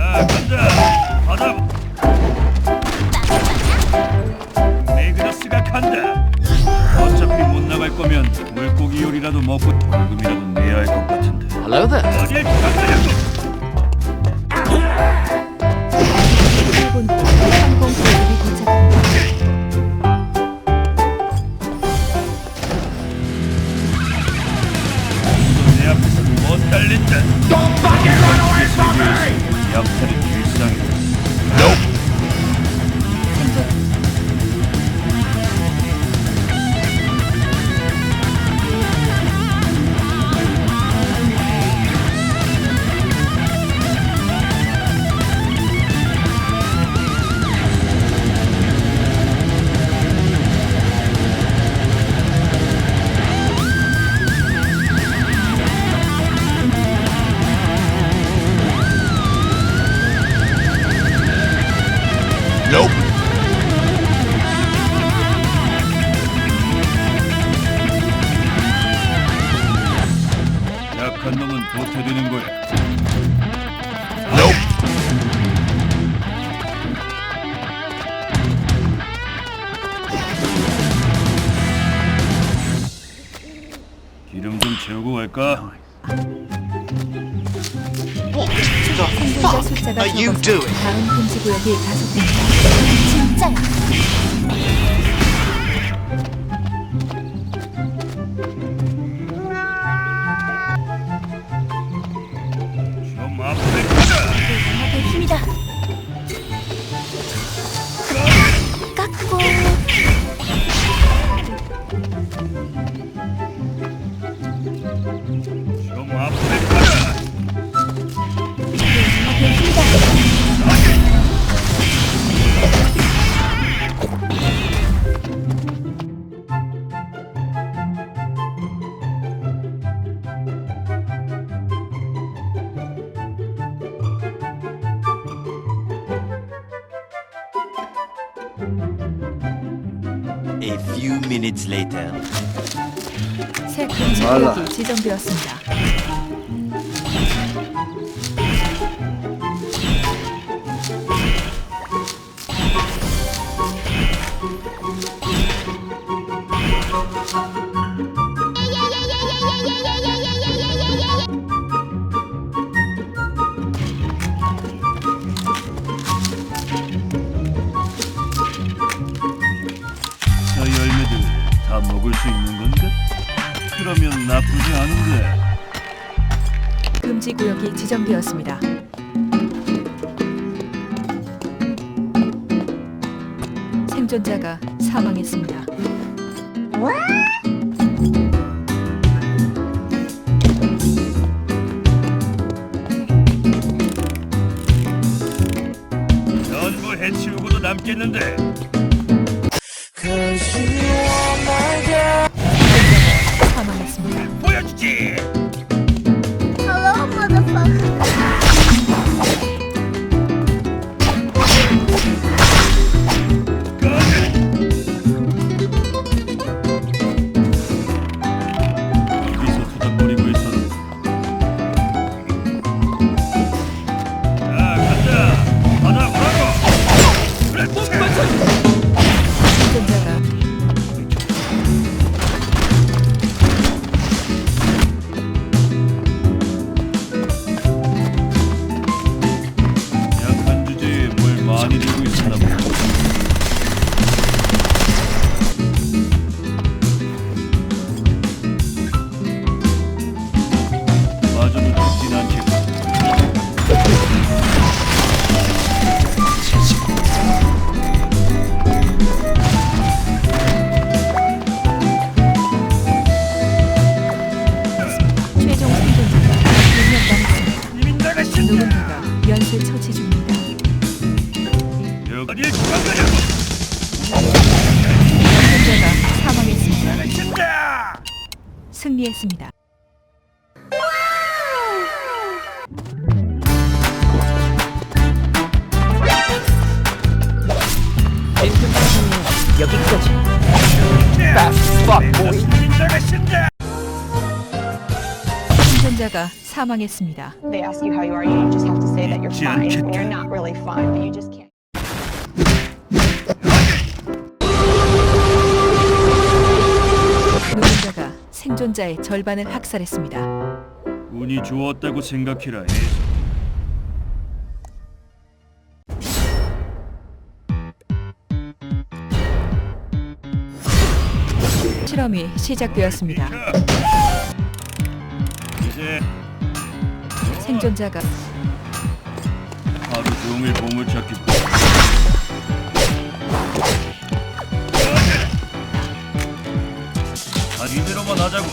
자, 간다. 받아. 메그너스가 간다. 어차피 못 나갈 거면 물고기 요리라도 먹고 벌금이라도 내야 할 것 같은데. Hello there. 어딜 가냐고? upset of your singers. Nope. 놈은 도태되는 거야. 기름 좀 채우고 갈까? What the 생존자 fuck 숫자가 are you 적어서 doing? 다음 금지 구역이 가속됩니다. 진짜야. few minutes later. 새 금지 구역이 지정되었습니다. 그러면 나쁘지 않은데. 금지 구역이 지정되었습니다. 생존자가 사망했습니다. 전부 해치우고도 남겠는데. 승리했습니다. 여기까지. 생존자가 사망했습니다. They ask you how you are, you just have to say that you're fine. you're not really fine, but you just 생존자의 절반을 학살했습니다. 운이 좋았다고 생각해라 해서 실험이 시작되었습니다. 이제 생존자가 하루 종일 보물찾 하자고.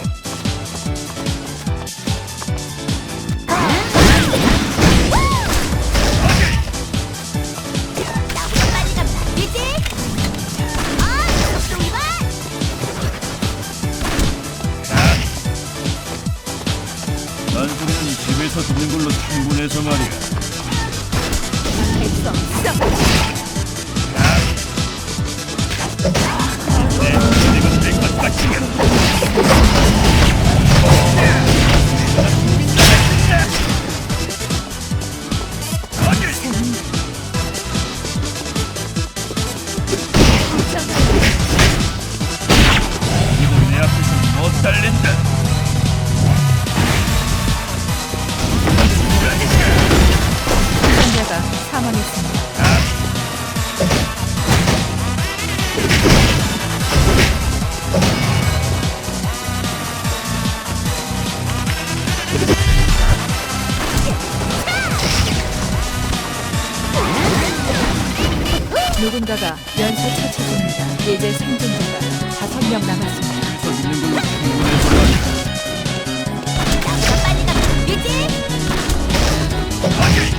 단소리는 집에서 듣는 걸로 충분해서 말이야 가 사망했습니다. 누군가가 연쇄 처치 중입니다. 이제 생존자가 다섯 명 남았습니다. 충분해서 말이야. 내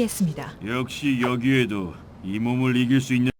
승리했습니다. 역시 여기에도 이 몸을 이길 수 있는